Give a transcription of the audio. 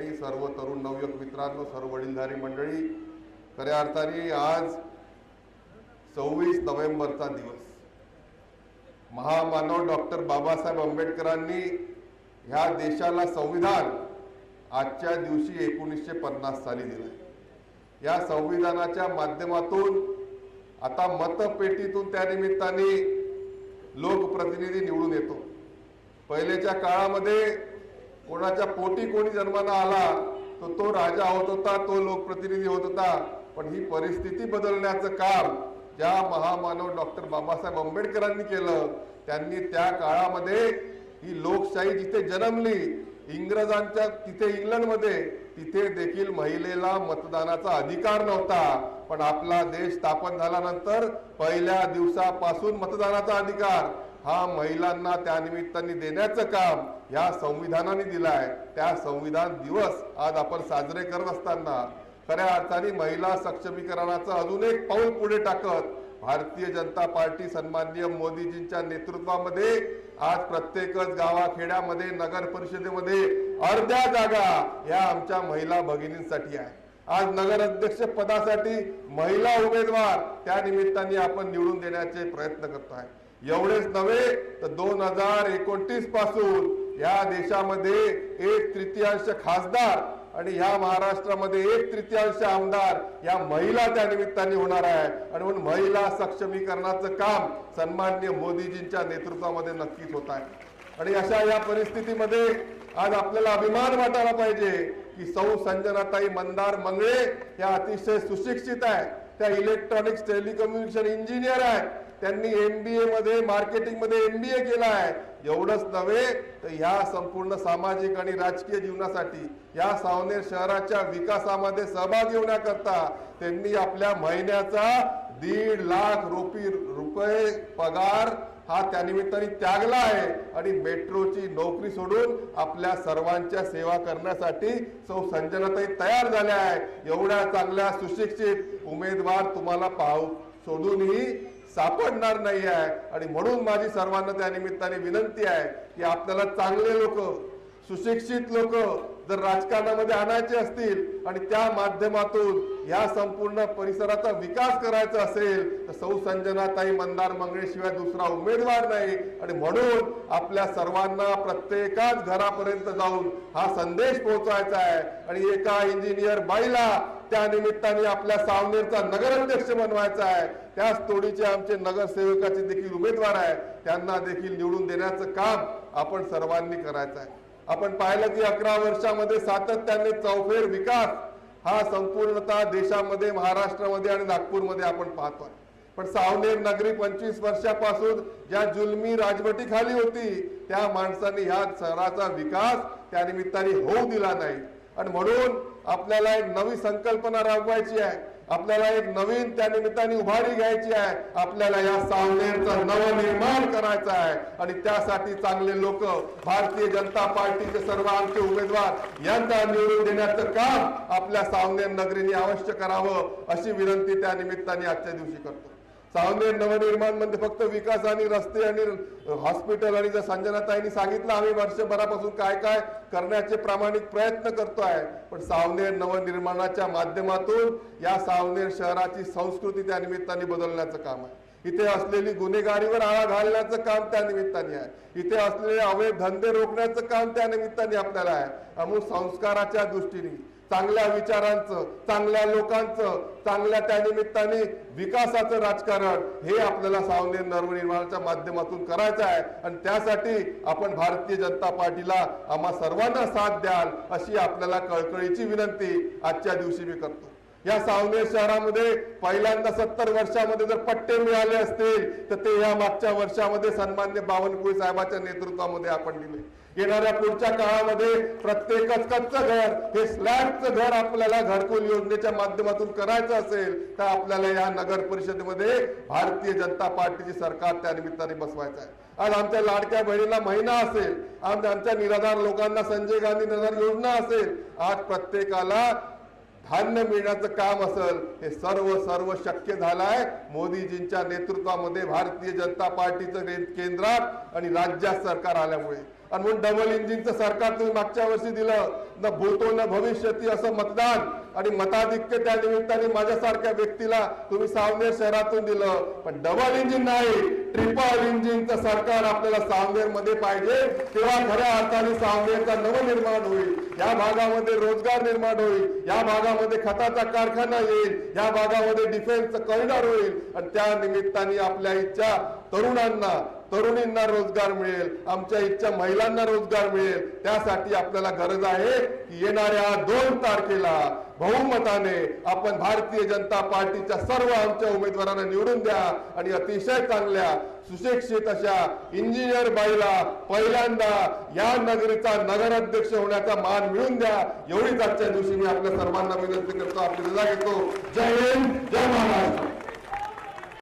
मंडळी सर्व तरुण नवयुवक मित्रांनो सर्व वडीलधारी मंडळी खऱ्या अर्थाने आज सव्वीस नोव्हेंबरचा दिवस. महामानव डॉक्टर बाबासाहेब आंबेडकरांनी ह्या देशाला संविधान आजच्या दिवशी एकोणीसशे पन्नास साली दिलं या संविधानाच्या माध्यमातून आता मतपेटीतून त्या निमित्ताने लोकप्रतिनिधी निवडून येतो. पहिलेच्या काळामध्ये कोणाच्या पोटी कोणी जन्माला आला तो तो राजा होत होता तो लोकप्रतिनिधी होत होता. पण ही परिस्थिती बदलण्याचं काम ज्या महामानव डॉक्टर बाबासाहेब आंबेडकरांनी केलं त्यांनी त्या काळामध्ये ही लोकशाही जिथे जन्मली इंग्रजांच्या तिथे इंग्लंडमध्ये तिथे देखील महिलेला मतदानाचा अधिकार नव्हता. पण आपला देश स्थापन झाल्यानंतर पहिल्या दिवसापासून मतदानाचा अधिकार हा महिलांना त्या निमित्ताने देण्याचं काम या संविधानाने दिलाय. त्या संविधान दिवस आज आपण साजरे करत असताना खऱ्या अर्थाने महिला सक्षमीकरणाचं अजून एक पाऊल पुढे टाकत भारतीय जनता पार्टी सन्माननीय मोदीजींच्या नेतृत्वामध्ये आज प्रत्येकच गावाखेड्यामध्ये नगर परिषदेमध्ये अर्ध्या जागा या आमच्या महिला भगिनींसाठी आहे. आज नगर अध्यक्ष पदासाठी महिला उमेदवार त्या निमित्ताने आपण निवडून देण्याचे प्रयत्न करतो आहे. एवढेच नव्हे तर दोन हजार एकोणतीसपासून या देशामध्ये एक तृतीयांश खासदार आणि ह्या महाराष्ट्रामध्ये एक तृतीयांश आमदार या महिला त्या निमित्ताने होणार आहे. आणि म्हणून महिला सक्षमीकरणाचं काम सन्मान्य मोदीजींच्या नेतृत्वामध्ये नक्कीच होत आहे. आणि अशा या परिस्थितीमध्ये आज आपल्याला अभिमान वाटायला पाहिजे की सौ संजनाताई मंदार मंगळे या अतिशय सुशिक्षित आहे त्या इलेक्ट्रॉनिक्स टेलिकम्युनिकेशन इंजिनियर आहेत. त्यांनी एमबीए मध्ये मार्केटिंगमध्ये एमबीए केला आहे. एवढंच नव्हे तर ह्या संपूर्ण सामाजिक आणि राजकीय जीवनासाठी या सावनेर शहराच्या विकासामध्ये सहभागी होण्याकरता त्यांनी आपल्या महिन्याचा दीड लाख रुपये रुपये पगार हा त्यानिमित्ताने त्यागला आहे. आणि मेट्रोची नोकरी सोडून आपल्या सर्वांच्या सेवा करण्यासाठी सौ संजनाताई तयार झाल्या आहे एवढ्या चांगल्या सुशिक्षित उमेदवार तुम्हाला पाहू सोडूनही सापडणार नाही आहे. आणि म्हणून माझी सर्वांना त्या निमित्ताने विनंती आहे की आपल्याला चांगले लोक सुशिक्षित लोक जर राजकारणामध्ये आणायचे असतील आणि त्या माध्यमातून या संपूर्ण परिसराचा विकास करायचा असेल तर सौ संजनाताई मंदार मंगळेशिवाय दुसरा उमेदवार नाही. आणि म्हणून आपल्या सर्वांना प्रत्येकाच घरापर्यंत जाऊन हा संदेश पोहोचवायचा आहे. आणि एका इंजिनियर बाईला त्या निमित्ताने आपल्या सावनेरचा नगराध्यक्ष बनवायचा आहे. त्याच तोडीचे आमचे नगरसेवकाचे देखील उमेदवार आहे त्यांना देखील निवडून देण्याचं काम आपण सर्वांनी करायचं आहे. आपण पाहिलं की अकरा वर्षामध्ये सातत्याने चौफेर विकास हा संपूर्णतः देशामध्ये महाराष्ट्रामध्ये आणि नागपूरमध्ये आपण पाहतोय. पण सावनेर नगरी पंचवीस वर्षापासून ज्या जुलमी राजवटी खाली होती त्या माणसांनी ह्या शहराचा विकास त्या निमित्ताने होऊ दिला नाही. आणि म्हणून आपल्याला एक नवी संकल्पना राबवायची आहे. आपल्याला एक नवीन त्या निमित्ताने उभारी घ्यायची आहे. आपल्याला या सावनेरचं नवनिर्माण करायचं आहे. आणि त्यासाठी चांगले लोक भारतीय जनता पार्टीचे सर्व आमचे उमेदवार यांना निवडून देण्याचं काम आपल्या सावनेर नगरीने अवश्य करावं अशी विनंती त्या निमित्ताने आजच्या दिवशी करतो. सावनेर नवनिर्माण म्हणजे फक्त विकास आणि रस्ते आणि हॉस्पिटल आणि जर संजनाताईंनी सांगितलं आम्ही वर्षभरापासून काय काय करण्याचे प्रामाणिक प्रयत्न करतो आहे. पण सावनेर नवनिर्माणाच्या माध्यमातून या सावनेर शहराची संस्कृती त्या निमित्ताने बदलण्याचं काम आहे. इथे असलेली गुन्हेगारीवर आळा घालण्याचं काम त्या निमित्ताने आहे. इथे असलेले अवैध धंदे रोखण्याचं काम त्या निमित्ताने आपल्याला आहे. अमुक संस्काराच्या दृष्टीने चांगल्या विचारांचं चांगल्या लोकांचं चांगल्या त्यानिमित्ताने विकासाचं राजकारण हे आपल्याला सावनेर नवनिर्माणाच्या माध्यमातून करायचं आहे. आणि त्यासाठी आपण भारतीय जनता पार्टीला आम्हा सर्वांना साथ द्याल अशी आपल्याला कळकळीची विनंती आजच्या दिवशी मी करतो. या सावनेर शहरामध्ये पहिल्यांदा सत्तर वर्षामध्ये जर पट्टे मिळाले असतील तर ते या मागच्या वर्षामध्ये सन्मान्य बावनकुळे साहेबांच्या नेतृत्वामध्ये आपण दिले येणाऱ्या पुढच्या काळामध्ये प्रत्येकच कच्चं घर हे स्लॅबचं घर आपल्याला घरकुल योजनेच्या माध्यमातून करायचं असेल तर आपल्याला या नगर परिषदेमध्ये भारतीय जनता पार्टीची सरकार त्या निमित्ताने बसवायचं आहे. आज आमच्या लाडक्या बहिणीला महिना असेल आज आमच्या निराधार लोकांना संजय गांधी नगर योजना असेल आज प्रत्येकाला धान्य मिळण्याचं काम असेल हे सर्व सर्व शक्य झालं आहे मोदीजींच्या नेतृत्वामध्ये भारतीय जनता पार्टीचं केंद्रात आणि राज्यात सरकार आल्यामुळे. आणि म्हणून डबल इंजिनचं सरकार तुम्ही मागच्या वर्षी दिलं. न भूतो न भविष्यती असं मतदान. आणि मताधिक्य त्या निमित्ताने माझ्यासारख्या व्यक्तीला तुम्ही सावनेर शहरातून दिलं. पण डबल इंजिन नाही. ट्रिपल इंजिनचं सरकार आपल्याला सावनेरमध्ये पाहिजे तेव्हा खऱ्या अर्थाने सावनेरचा नवनिर्माण होईल. या भागामध्ये रोजगार निर्माण होईल या भागामध्ये खताचा कारखाना येईल या भागामध्ये डिफेन्सचं कॉरिडॉर होईल. आणि त्या निमित्ताने आपल्या इच्छा तरुणांना तरुणींना रोजगार मिळेल आमच्या इच्छा महिलांना रोजगार मिळेल. त्यासाठी आपल्याला गरज आहे की येणाऱ्या दोन तारखेला बहुमताने आपण भारतीय जनता पार्टीच्या सर्व आमच्या उमेदवारांना निवडून द्या आणि अतिशय चांगल्या सुशिक्षित अशा इंजिनियर बाईला पहिल्यांदा या नगरीचा नगराध्यक्ष होण्याचा मान मिळून द्या. एवढीच आजच्या दिवशी मी आपल्या सर्वांना विनंती करतो आपली रजा घेतो. जय हिंद जय महाराष्ट्र.